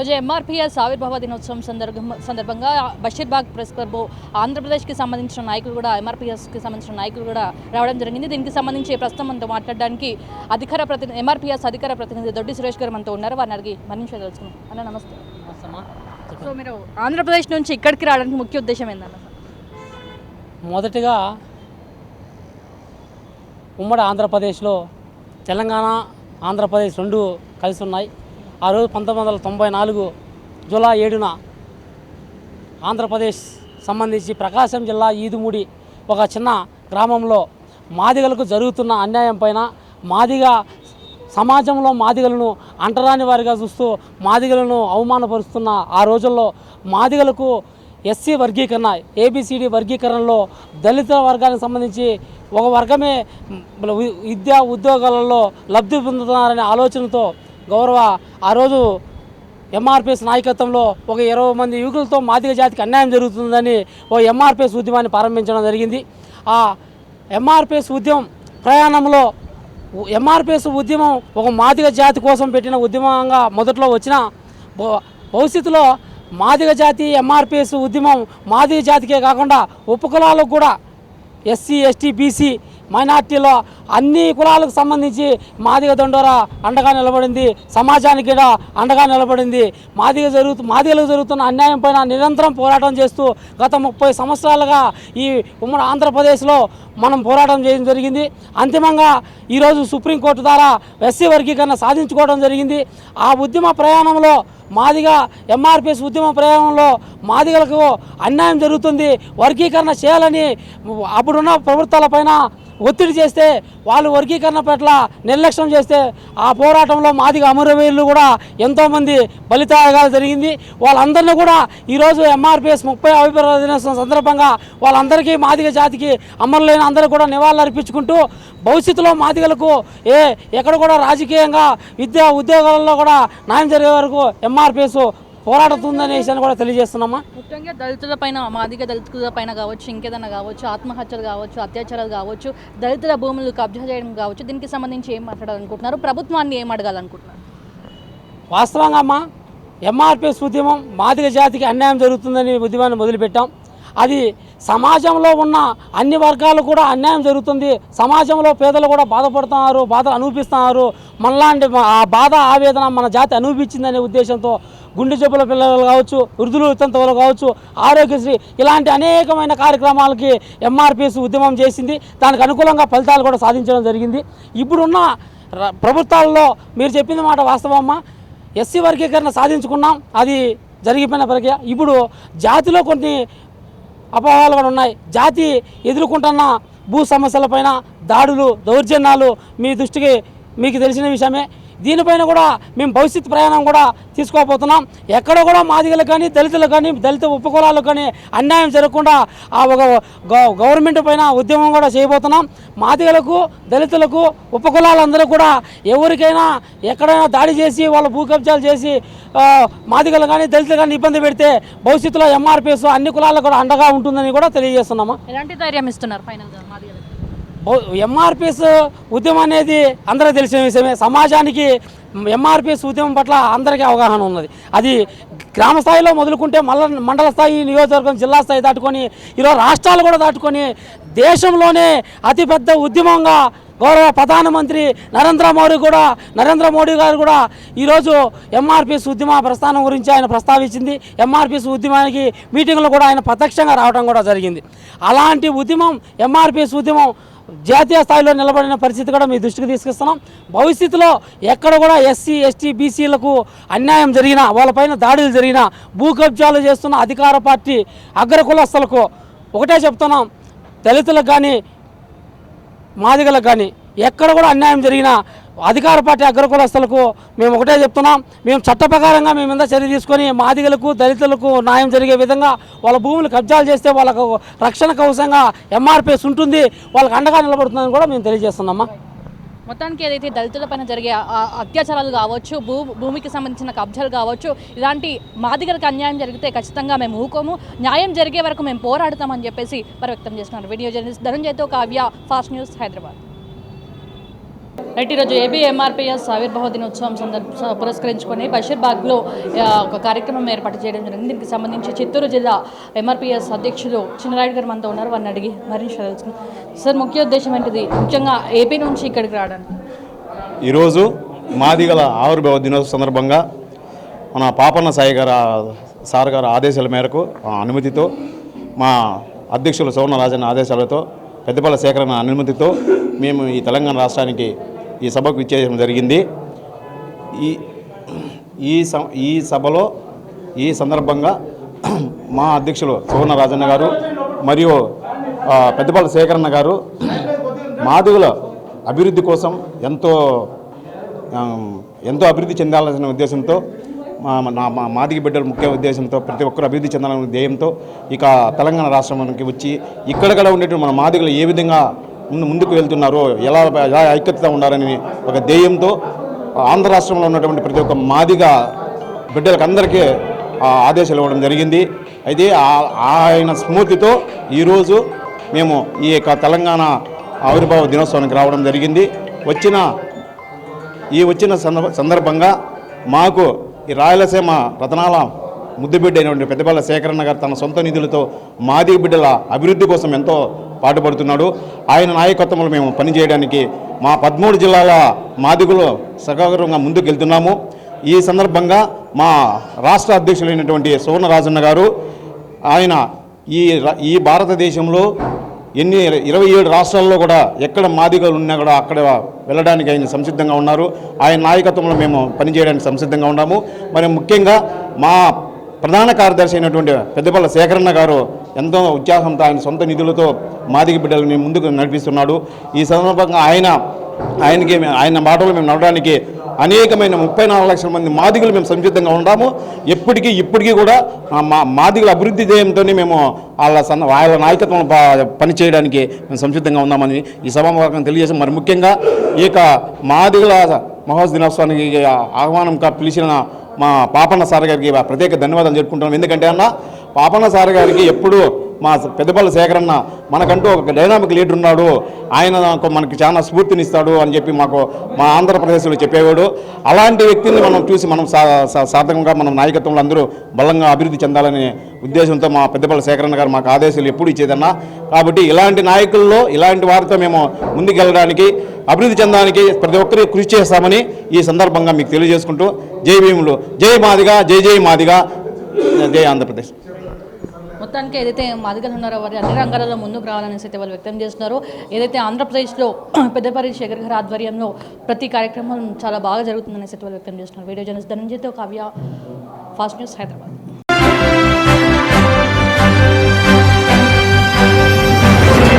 ఈరోజు ఎంఆర్పిఎస్ ఆవిర్భావ దినోత్సవం సందర్భం సందర్భంగా బషీర్బాగ్ ప్రెస్ క్లబ్ ఆంధ్రప్రదేశ్కి సంబంధించిన నాయకులు కూడా ఎంఆర్పిఎస్కి సంబంధించిన నాయకులు కూడా రావడం జరిగింది. దీనికి సంబంధించి ప్రస్తుతం మనతో మాట్లాడడానికి అధికార ప్రతినిధి ఎంఆర్పిఎస్ అధికార ప్రతినిధి దొడ్డి సురేష్ గారు మనతో ఉన్నారు. వారిని అడిగి మరింత తెలుసుకున్నాం అన్న నమస్తే. సో మీరు ఆంధ్రప్రదేశ్ నుంచి ఇక్కడికి రావడానికి ముఖ్య ఉద్దేశం ఏందన్న? మొదటిగా ఉమ్మడి ఆంధ్రప్రదేశ్లో తెలంగాణ ఆంధ్రప్రదేశ్ రెండు కలిసి ఉన్నాయి. ఆ రోజు పంతొమ్మిది వందల తొంభై నాలుగు జూలై ఏడున ఆంధ్రప్రదేశ్ సంబంధించి ప్రకాశం జిల్లా ఈదుమూడి ఒక చిన్న గ్రామంలో మాదిగలకు జరుగుతున్న అన్యాయం పైన మాదిగ సమాజంలో మాదిగలను అంటరాని వారిగా చూస్తూ మాదిగలను అవమానపరుస్తున్న ఆ రోజుల్లో మాదిగలకు ఎస్సీ వర్గీకరణ ఏబిసిడి వర్గీకరణలో దళిత వర్గానికి సంబంధించి ఒక వర్గమే విద్యా ఉద్యోగాలలో లబ్ధి పొందుతున్నారనే ఆలోచనతో గౌరవ ఆ రోజు ఎంఆర్పిఎస్ నాయకత్వంలో ఒక ఇరవై మంది యువకులతో మాదిగ జాతికి అన్యాయం జరుగుతుందని ఓ ఎంఆర్పిఎస్ ఉద్యమాన్ని ప్రారంభించడం జరిగింది. ఆ ఎంఆర్పిఎస్ ఉద్యమం ప్రయాణంలో ఎంఆర్పిఎస్ ఉద్యమం ఒక మాదిగ జాతి కోసం పెట్టిన ఉద్యమంగా మొదట్లో వచ్చిన భ- భవిష్యత్తులో మాదిగ జాతి ఎంఆర్పిఎస్ ఉద్యమం మాదిగ జాతికే కాకుండా ఉపకులాలకు కూడా ఎస్సీ ఎస్టీ బీసీ మైనార్టీలో అన్ని కులాలకు సంబంధించి మాదిగ దండోరా అండగా నిలబడింది. సమాజానికి కూడా అండగా నిలబడింది. మాదిగ జరుగుతూ మాదిగలకు జరుగుతున్న అన్యాయం పైన నిరంతరం పోరాటం చేస్తూ గత ముప్పై సంవత్సరాలుగా ఈ ఉమ్మడి ఆంధ్రప్రదేశ్లో మనం పోరాటం చేయడం జరిగింది. అంతిమంగా ఈరోజు సుప్రీంకోర్టు ద్వారా ఎస్సీ వర్గీకరణ సాధించుకోవడం జరిగింది. ఆ ఉద్యమ ప్రయాణంలో మాదిగా ఎంఆర్పిఎస్ ఉద్యమ ప్రయాణంలో మాదిగలకు అన్యాయం జరుగుతుంది. వర్గీకరణ చేయాలని అప్పుడున్న ప్రభుత్వాలపైన ఒత్తిడి చేస్తే వాళ్ళు వర్గీకరణ పట్ల నిర్లక్ష్యం చేస్తే ఆ పోరాటంలో మాదిగ అమరవీరులు కూడా ఎంతోమంది బలితాగాలు జరిగింది. వాళ్ళందరినీ కూడా ఈరోజు ఎంఆర్పిఎస్ ముప్పై అభిప్రాయ దినోత్సవం సందర్భంగా వాళ్ళందరికీ మాదిగ జాతికి అమరులైన అందరూ కూడా నివాళులు అర్పించుకుంటూ భవిష్యత్తులో మాదిగలకు ఏ ఎక్కడ కూడా రాజకీయంగా విద్యా ఉద్యోగాలలో కూడా న్యాయం జరిగే వరకు ఎంఆర్పిఎస్ పోరాడుతుందనే విషయాన్ని కూడా తెలియజేస్తున్నామా? ముఖ్యంగా దళితుల పైన మాదిగ దళితుల పైన కావచ్చు ఇంకేదైనా కావచ్చు ఆత్మహత్యలు కావచ్చు అత్యాచారాలు కావచ్చు దళితుల భూములు కబ్జా చేయడం కావచ్చు దీనికి సంబంధించి ఏం మాట్లాడాలనుకుంటున్నారు? ప్రభుత్వాన్ని ఏం అడగాలనుకుంటున్నారు? వాస్తవంగా అమ్మా ఎంఆర్పిఎస్ ఉద్యమం మాదిగ జాతికి అన్యాయం జరుగుతుందని ఉద్యమాన్ని మొదలుపెట్టాం. అది సమాజంలో ఉన్న అన్ని వర్గాలు కూడా అన్యాయం జరుగుతుంది. సమాజంలో పేదలు కూడా బాధపడుతున్నారు బాధ అనుభవిస్తున్నారు మనలాంటి ఆ బాధ ఆవేదన మన జాతి అనుభవించిందనే ఉద్దేశంతో గుండె జబ్బుల పిల్లలు కావచ్చు వృద్ధులు వితంతువులు కావచ్చు ఆరోగ్యశ్రీ ఇలాంటి అనేకమైన కార్యక్రమాలకి ఎంఆర్పిఎస్ ఉద్యమం చేసింది. దానికి అనుకూలంగా ఫలితాలు కూడా సాధించడం జరిగింది. ఇప్పుడున్న ప్రభుత్వాల్లో మీరు చెప్పింది మాట వాస్తవమ్మా. ఎస్సీ వర్గీకరణ సాధించుకున్నాం అది జరిగిపోయిన ప్రక్రియ. ఇప్పుడు జాతిలో కొన్ని అపోహలు కూడా ఉన్నాయి. జాతి ఎదుర్కొంటున్న భూ సమస్యలపైన దాడులు దౌర్జన్యాలు మీ దృష్టికి మీకు తెలిసిన విషయమే. దీనిపైన కూడా మేము భవిష్యత్ ప్రయాణం కూడా తీసుకోబోతున్నాం. ఎక్కడ కూడా మాదిగలకు కానీ దళితులకు కానీ దళిత ఉపకులాలకు కానీ అన్యాయం జరగకుండా ఆ ఒక గవ- గవర్నమెంట్ పైన ఉద్యమం కూడా చేయబోతున్నాం. మాదిగలకు దళితులకు ఉపకులాలందరూ కూడా ఎవరికైనా ఎక్కడైనా దాడి చేసి వాళ్ళ భూ కబ్జాలు చేసి మాదిగలు కానీ దళితులు కానీ ఇబ్బంది పెడితే భవిష్యత్తులో ఎంఆర్పిఎస్ అన్ని కులాలకు కూడా అండగా ఉంటుందని కూడా తెలియజేస్తున్నాము? ఎలాంటి ధైర్యం ఇస్తున్నారు ఫైనల్గా మాదిగలకు? ఎంఆర్పిఎస్ ఉద్యమం అనేది అందరూ తెలిసిన విషయమే. సమాజానికి ఎంఆర్పిఎస్ ఉద్యమం పట్ల అందరికీ అవగాహన ఉన్నది. అది గ్రామ స్థాయిలో మొదలుకుంటే మల్ల మండల స్థాయి నియోజకవర్గం జిల్లా స్థాయి దాటుకొని ఈరోజు రాష్ట్రాలు కూడా దాటుకొని దేశంలోనే అతిపెద్ద ఉద్యమంగా గౌరవ ప్రధానమంత్రి నరేంద్ర మోడీ కూడా నరేంద్ర మోడీ గారు కూడా ఈరోజు ఎంఆర్పిఎస్ ఉద్యమ ప్రస్థానం గురించి ఆయన ప్రస్తావించింది. ఎంఆర్పిఎస్ ఉద్యమానికి మీటింగ్లో కూడా ఆయన ప్రత్యక్షంగా రావడం కూడా జరిగింది. అలాంటి ఉద్యమం ఎంఆర్పిఎస్ ఉద్యమం జాతీయ స్థాయిలో నిలబడిన పరిస్థితి కూడా మీ దృష్టికి తీసుకొస్తున్నాం. భవిష్యత్తులో ఎక్కడ కూడా ఎస్సీ ఎస్టీ బీసీలకు అన్యాయం జరిగినా వాళ్ళపైన దాడులు జరిగినా భూ కబ్జాలు చేస్తున్న అధికార పార్టీ అగ్రకులస్తులకు ఒకటే చెప్తున్నాం. దళితులకు కానీ మాదిగలకు కానీ ఎక్కడ కూడా అన్యాయం జరిగినా అధికార పార్టీ అగ్రకులస్తులకు మేము ఒకటే చెప్తున్నాం. మేము చట్ట ప్రకారంగా మేము మీద చర్య తీసుకొని మాదిగలకు దళితులకు న్యాయం జరిగే విధంగా వాళ్ళ భూములు కబ్జాలు చేస్తే వాళ్ళకు రక్షణ కవచంగా ఎంఆర్పిఎస్ ఉంటుంది. వాళ్ళకి అండగా నిలబడుతుందని కూడా మేము తెలియజేస్తున్నామా మొత్తానికి ఏదైతే దళితుల పైన జరిగే అత్యాచారాలు కావచ్చు భూ భూమికి సంబంధించిన కబ్జాలు కావచ్చు ఇలాంటి మాదిగలకు అన్యాయం జరిగితే ఖచ్చితంగా మేము ఊకోము. న్యాయం జరిగే వరకు మేము పోరాడతామని చెప్పేసి వారు వ్యక్తం చేస్తున్నారు video journalist ధనంజయ్తో Kavya fast news Hyderabad. Right ఈరోజు ఏబీ ఎంఆర్పీఎస్ ఆవిర్భావ దినోత్సవం సందర్భ పురస్కరించుకొని బషీర్బాగ్లో ఒక కార్యక్రమం ఏర్పాటు చేయడం జరిగింది. దీనికి సంబంధించి చిత్తూరు జిల్లా ఎంఆర్పిఎస్ అధ్యక్షులు చిన్నరాయుడు గారు మనతో ఉన్నారు. వారిని అడిగి మరింత తెలుసుకుందాం. సార్ ముఖ్య ఉద్దేశం ఏంటిది? ముఖ్యంగా ఏపీ నుంచి ఇక్కడికి రావడానికి. ఈరోజు మాదిగల ఆవిర్భావ దినోత్సవ సందర్భంగా మన పాపన్న సాయి గారు సార్ గారు ఆదేశాల మేరకు ఆ అనుమతితో మా అధ్యక్షులు సోమరాజన్ ఆదేశాలతో పెద్దపల్లి సేకరణ అనుమతితో మేము ఈ తెలంగాణ రాష్ట్రానికి ఈ సభకు విచ్చేయడం జరిగింది. ఈ ఈ ఈ సభలో ఈ సందర్భంగా మా అధ్యక్షులు సువర్ణరాజన్న గారు మరియు పెద్దపాల పెద్దపల్లి గారు మాదిగుల అభివృద్ధి కోసం ఎంతో ఎంతో అభివృద్ధి చెందాల్సిన ఉద్దేశంతో మా నా మా మాదిగ బిడ్డల ముఖ్య ఉద్దేశంతో ప్రతి ఒక్కరు అభివృద్ధి చెందాలనే ధ్యేయంతో ఇక తెలంగాణ రాష్ట్రానికి వచ్చి ఇక్కడక్కడ ఉండేటువంటి మన మాదిగలు ఏ విధంగా ముందుకు వెళ్తున్నారో ఎలా ఎలా ఐక్యతగా ఉండాలని ఒక ధ్యేయంతో ఆంధ్ర రాష్ట్రంలో ఉన్నటువంటి ప్రతి ఒక్క మాదిగా బిడ్డలకు అందరికీ ఆదేశాలు ఇవ్వడం జరిగింది. అయితే ఆయన స్ఫూర్తితో ఈరోజు మేము ఈ యొక్క తెలంగాణ ఆవిర్భావ దినోత్సవానికి రావడం జరిగింది. వచ్చిన ఈ వచ్చిన సందర్భంగా మాకు ఈ రాయలసీమ రతనాల ముద్దుబిడ్డ అయినటువంటి పెద్దపల్లి సేకరణ గారు తన సొంత నిధులతో మాది బిడ్డల అభివృద్ధి కోసం ఎంతో పాటుపడుతున్నాడు. ఆయన నాయకత్వంలో మేము పనిచేయడానికి మా పదమూడు జిల్లాల మాదిగులు సగౌరవంగా ముందుకెళ్తున్నాము. ఈ సందర్భంగా మా రాష్ట్ర అధ్యక్షులైనటువంటి సువర్ణరాజన్న గారు ఆయన ఈ ఈ భారతదేశంలో ఎన్ని ఇరవై ఏడు రాష్ట్రాల్లో కూడా ఎక్కడ మాదిగలు ఉన్నా కూడా అక్కడ వెళ్ళడానికి ఆయన సంసిద్ధంగా ఉన్నారు. ఆయన నాయకత్వంలో మేము పనిచేయడానికి సంసిద్ధంగా ఉన్నాము. మరి ముఖ్యంగా మా ప్రధాన కార్యదర్శి అయినటువంటి పెద్దపల్ల శేఖరన్న గారు ఎంతో ఉత్సాహంతో ఆయన సొంత నిధులతో మాదిగ బిడ్డలని ముందుకు నడిపిస్తున్నాడు. ఈ సందర్భంగా ఆయన ఆయనకి ఆయన మాటలు మేము నడవడానికి అనేకమైన ముప్పై నాలుగు లక్షల మంది మాదిగులు మేము సంసిద్ధంగా ఉన్నాము. ఎప్పటికీ ఇప్పటికీ కూడా మా మాదిగుల అభివృద్ధి ధ్యేయంతోనే మేము వాళ్ళ సన్న వాళ్ళ నాయకత్వం పని చేయడానికి మేము సంసిద్ధంగా ఉన్నామని ఈ సభాముఖంగా తెలియజేసి మరి ముఖ్యంగా ఈ యొక్క మాదిగుల మహోత్సవ దినోత్సవానికి ఆహ్వానంగా పిలిచిన మా పాపన్న సార్ గారికి ప్రత్యేక ధన్యవాదాలు చెప్పుకుంటున్నాం ఎందుకంటే అన్న పాపన్న సార్ గారికి ఎప్పుడు మా పెద్దపల్లి సేకరణ మనకంటూ ఒక డైనామిక్ లీడర్ ఉన్నాడు. ఆయన మనకి చాలా స్ఫూర్తినిస్తాడు అని చెప్పి మాకు మా ఆంధ్రప్రదేశ్లో చెప్పేవాడు. అలాంటి వ్యక్తిని మనం చూసి మనం సా సార్థకంగా మనం నాయకత్వంలో అందరూ బలంగా అభివృద్ధి చెందాలనే ఉద్దేశంతో మా పెద్దపల్లి సేకరణ గారు మాకు ఆదేశాలు ఎప్పుడు ఇచ్చేదన్నా. కాబట్టి ఇలాంటి నాయకుల్లో ఇలాంటి వారితో మేము ముందుకెళ్ళడానికి అభివృద్ధి చెందడానికి ప్రతి ఒక్కరి కృషి చేస్తామని ఈ సందర్భంగా మీకు తెలియజేసుకుంటూ జై భీములు. జై మాదిగా జై జై మాదిగా. జై ఆంధ్రప్రదేశ్. మొత్తానికి ఏదైతే మాదిగలు ఉన్నారో వారి అన్ని రంగాలలో ముందుకు రావాలనేసి అయితే వాళ్ళు వ్యక్తం చేస్తున్నారు. ఏదైతే ఆంధ్రప్రదేశ్లో పెద్దపల్లి శేఖర్ గారి ఆధ్వర్యంలో ప్రతి కార్యక్రమం చాలా బాగా జరుగుతుందనేసి అయితే వాళ్ళు వ్యక్తం చేస్తున్నారు. వీడియో జర్నలిస్ట్ ధనంజయ్తో కావ్య ఫాస్ట్ న్యూస్ హైదరాబాద్.